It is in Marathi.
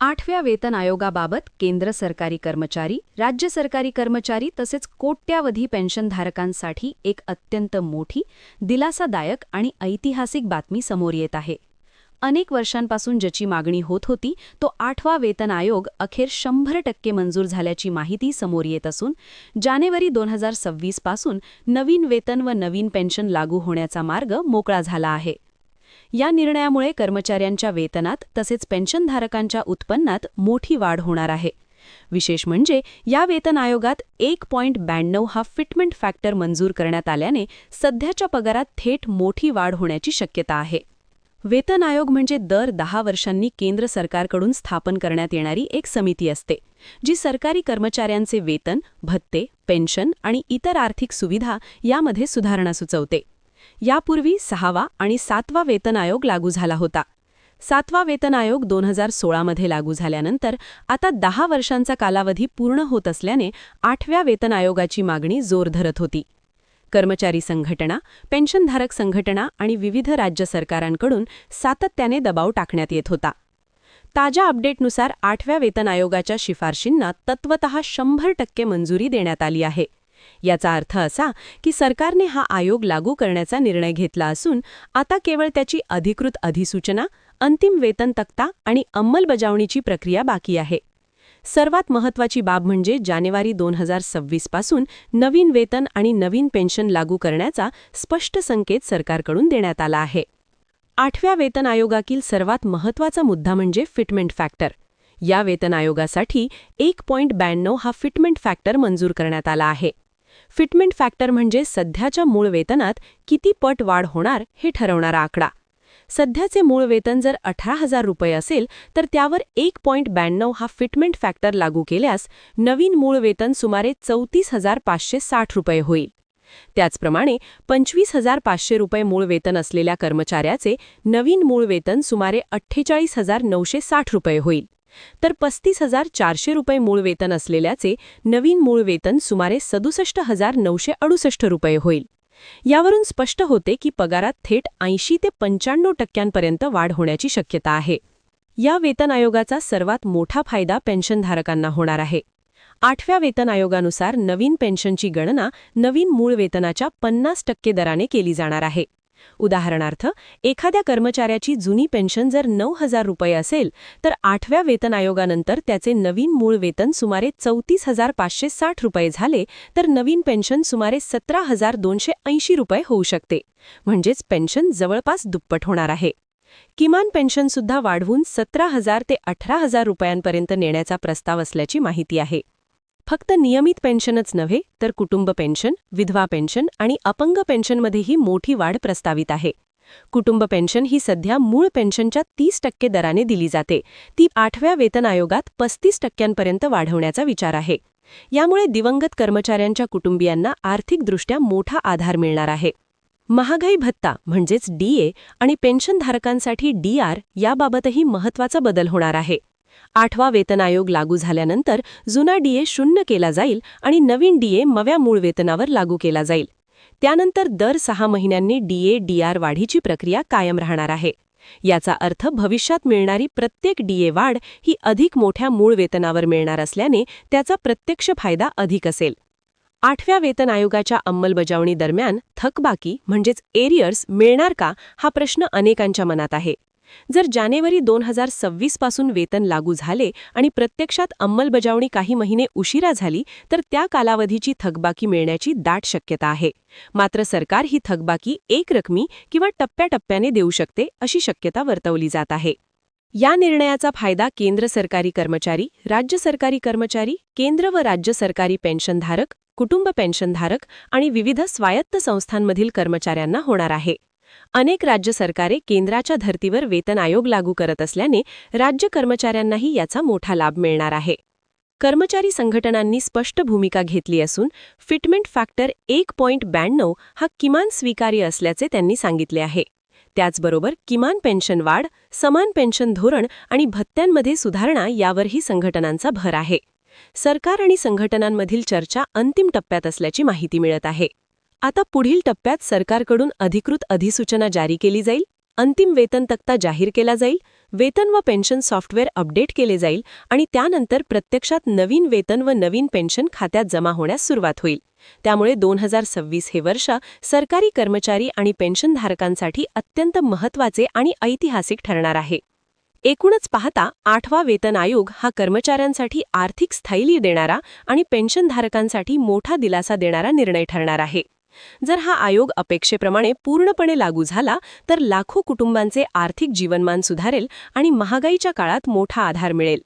आठव्या वेतन आयोगाबाबत केंद्र सरकारी कर्मचारी राज्य सरकारी कर्मचारी तसेच कोट्यावधी पेन्शनधारकांसाठी एक अत्यंत मोठी दिलासादायक आणि ऐतिहासिक बातमी समोर येत आहे. अनेक वर्षांपासून ज्याची मागणी होत होती तो आठवा वेतन आयोग अखेर शंभर टक्के मंजूर झाल्याची माहिती समोर येत असून जानेवारी दोन हजार सव्वीसपासून नवीन वेतन व नवीन पेन्शन लागू होण्याचा मार्ग मोकळा झाला आहे. या निर्णयामुळे कर्मचाऱ्यांच्या वेतनात तसेच पेन्शनधारकांच्या उत्पन्नात मोठी वाढ होणार आहे. विशेष म्हणजे या वेतन आयोगात एक पॉईंट ब्याण्णव हा फिटमेंट फॅक्टर मंजूर करण्यात आल्याने सध्याच्या पगारात थेट मोठी वाढ होण्याची शक्यता आहे. वेतन आयोग म्हणजे दर दहा वर्षांनी केंद्र सरकारकडून स्थापन करण्यात येणारी एक समिती असते जी सरकारी कर्मचाऱ्यांचे वेतन भत्ते पेन्शन आणि इतर आर्थिक सुविधा यामध्ये सुधारणा सुचवते. यापूर्वी सहावा आणि सातवा वेतन आयोग लागू झाला होता. सातवा वेतन आयोग दोन हजार सोळामध्ये लागू झाल्यानंतर आता दहा वर्षांचा कालावधी पूर्ण होत असल्याने आठव्या वेतन आयोगाची मागणी जोर धरत होती. कर्मचारी संघटना पेन्शनधारक संघटना आणि विविध राज्य सरकारांकडून सातत्याने दबाव टाकण्यात येत होता. ताज्या अपडेटनुसार आठव्या वेतन आयोगाच्या शिफारशींना तत्वतः शंभर टक्के मंजुरी देण्यात आली आहे. याचा अर्थ असा की सरकारने हा आयोग लागू करण्याचा निर्णय घेतला असून आता केवळ त्याची अधिकृत अधिसूचना अंतिम वेतन तक्ता आणि अंमलबजावणीची प्रक्रिया बाकी आहे. सर्वात महत्त्वाची बाब म्हणजे जानेवारी दोन हजार सव्वीसपासून नवीन वेतन आणि नवीन पेन्शन लागू करण्याचा स्पष्ट संकेत सरकारकडून देण्यात आला आहे. आठव्या वेतन आयोगातील सर्वात महत्त्वाचा मुद्दा म्हणजे फिटमेंट फॅक्टर. या वेतन आयोगासाठी एक पॉइंट ब्याण्णव हा फिटमेंट फॅक्टर मंजूर करण्यात आला आहे. फिटमेंट फॅक्टर म्हणजे सध्याच्या मूळ वेतनात किती पट वाढ होणार हे ठरवणारा आकडा. सध्याचे मूळ वेतन जर अठरा हजार रुपये असेल तर त्यावर एक पॉईंट ब्याण्णव हा फिटमेंट फॅक्टर लागू केल्यास नवीन मूळ वेतन सुमारे चौतीस हजार पाचशे साठ रुपये होईल. त्याचप्रमाणे पंचवीस हजार पाचशे रुपये मूळ वेतन असलेल्या कर्मचाऱ्याचे नवीन मूळ वेतन सुमारे अठ्ठेचाळीस हजार नऊशे साठ रुपये होईल. तर पस्तीस हजार चारशे रुपये मूळ वेतन असलेल्याचे नवीन मूळ वेतन सुमारे सदुसष्ट हजार नऊशे अडुसष्ट रुपये होईल. यावरून स्पष्ट होते की पगारात थेट ऐंशी ते पंच्याण्णव टक्क्यांपर्यंत वाढ होण्याची शक्यता आहे. या वेतन आयोगाचा सर्वात मोठा फायदा पेन्शनधारकांना होणार आहे. आठव्या वेतन आयोगानुसार नवीन पेन्शनची गणना नवीन मूळ वेतनाच्या पन्नास टक्के दराने केली जाणार आहे. उदाहरणार्थ एखाद्या कर्मचाऱ्याची जुनी पेन्शन जर नऊ हजार रुपये असेल तर आठव्या वेतन आयोगानंतर त्याचे नवीन मूळ वेतन सुमारे चौतीस हजार पाचशे साठ रुपये झाले तर नवीन पेन्शन सुमारे सतरा हजार दोनशे ऐंशी रुपये होऊ शकते. म्हणजेच पेन्शन जवळपास दुप्पट होणार आहे. किमान पेन्शनसुद्धा वाढवून सतरा हजार ते अठरा हजार रुपयांपर्यंत नेण्याचा प्रस्ताव असल्याची माहिती आहे. फक्त नियमित पेन्शनच नव्हे तर कुटुंब पेन्शन विधवा पेन्शन आणि अपंग पेन्शनमध्येही मोठी वाढ प्रस्तावित आहे. कुटुंब पेन्शन ही सध्या मूळ पेन्शनच्या तीस टक्के दराने दिली जाते. ती आठव्या वेतन आयोगात पस्तीस टक्क्यांपर्यंत वाढवण्याचा विचार आहे. यामुळे दिवंगत कर्मचाऱ्यांच्या कुटुंबियांना आर्थिकदृष्ट्या मोठा आधार मिळणार आहे. महागाई भत्ता म्हणजेच डीए आणि पेन्शनधारकांसाठी डीआर याबाबतही महत्त्वाचा बदल होणार आहे. आठवा वेतन आयोग लागू झाल्यानंतर जुना डीए शून्य केला जाईल आणि नवीन डीए मव्या मूळ वेतनावर लागू केला जाईल. त्यानंतर दर सहा महिन्यांनी डीए डीआर वाढीची प्रक्रिया कायम राहणार आहे. याचा अर्थ भविष्यात मिळणारी प्रत्येक डीए वाढ ही अधिक मोठ्या मूळ वेतनावर मिळणार असल्याने त्याचा प्रत्यक्ष फायदा अधिक असेल. आठव्या वेतन आयोगाच्या अंमलबजावणी दरम्यान थकबाकी म्हणजेच एरियर्स मिळणार का हा प्रश्न अनेकांच्या मनात आहे. जर जानेवारी दोन हजार सव्वीसपासून वेतन लागू झाले आणि प्रत्यक्षात अंमलबजावणी काही महिने उशिरा झाली तर त्या कालावधीची थकबाकी मिळण्याची दाट शक्यता आहे. मात्र सरकार ही थकबाकी एक रकमी किंवा टप्प्याटप्प्याने देऊ शकते अशी शक्यता वर्तवली जात आहे. या निर्णयाचा फायदा केंद्र सरकारी कर्मचारी राज्य सरकारी कर्मचारी केंद्र व राज्य सरकारी पेन्शनधारक कुटुंब पेन्शनधारक आणि विविध स्वायत्त संस्थांमधील कर्मचाऱ्यांना होणार आहे. अनेक राज्य सरकारे केंद्राच्या धर्तीवर वेतन आयोग लागू करत असल्याने राज्य कर्मचाऱ्यांनाही याचा मोठा लाभ मिळणार आहे. कर्मचारी संघटनांनी स्पष्ट भूमिका घेतली असून फिटमेंट फॅक्टर एक पॉइंट ब्याण्णव हा किमान स्वीकार्य असल्याचे त्यांनी सांगितले आहे. त्याचबरोबर किमान पेन्शन वाढ समान पेन्शन धोरण आणि भत्त्यांमध्ये सुधारणा यावरही संघटनांचा भर आहे. सरकार आणि संघटनांमधील चर्चा अंतिम टप्प्यात असल्याची माहिती मिळत आहे. आता पुढील टप्प्यात सरकारकडून अधिकृत अधिसूचना जारी केली जाईल अंतिम वेतन तक्ता जाहीर केला जाईल वेतन व पेन्शन सॉफ्टवेअर अपडेट केले जाईल आणि त्यानंतर प्रत्यक्षात नवीन वेतन व नवीन पेन्शन खात्यात जमा होण्यास सुरुवात होईल. त्यामुळे दोन हजार सव्वीस हे वर्ष सरकारी कर्मचारी आणि पेन्शनधारकांसाठी अत्यंत महत्त्वाचे आणि ऐतिहासिक ठरणार आहे. एकूणच पाहता आठवा वेतन आयोग हा कर्मचाऱ्यांसाठी आर्थिक स्थैर्य देणारा आणि पेन्शनधारकांसाठी मोठा दिलासा देणारा निर्णय ठरणार आहे. जर हा आयोग अपेक्षेप्रमाणे पूर्णपणे लागू झाला तर लाखो कुटुंबांचे आर्थिक जीवनमान सुधारेल आणि महागाईच्या काळात मोठा आधार मिळेल.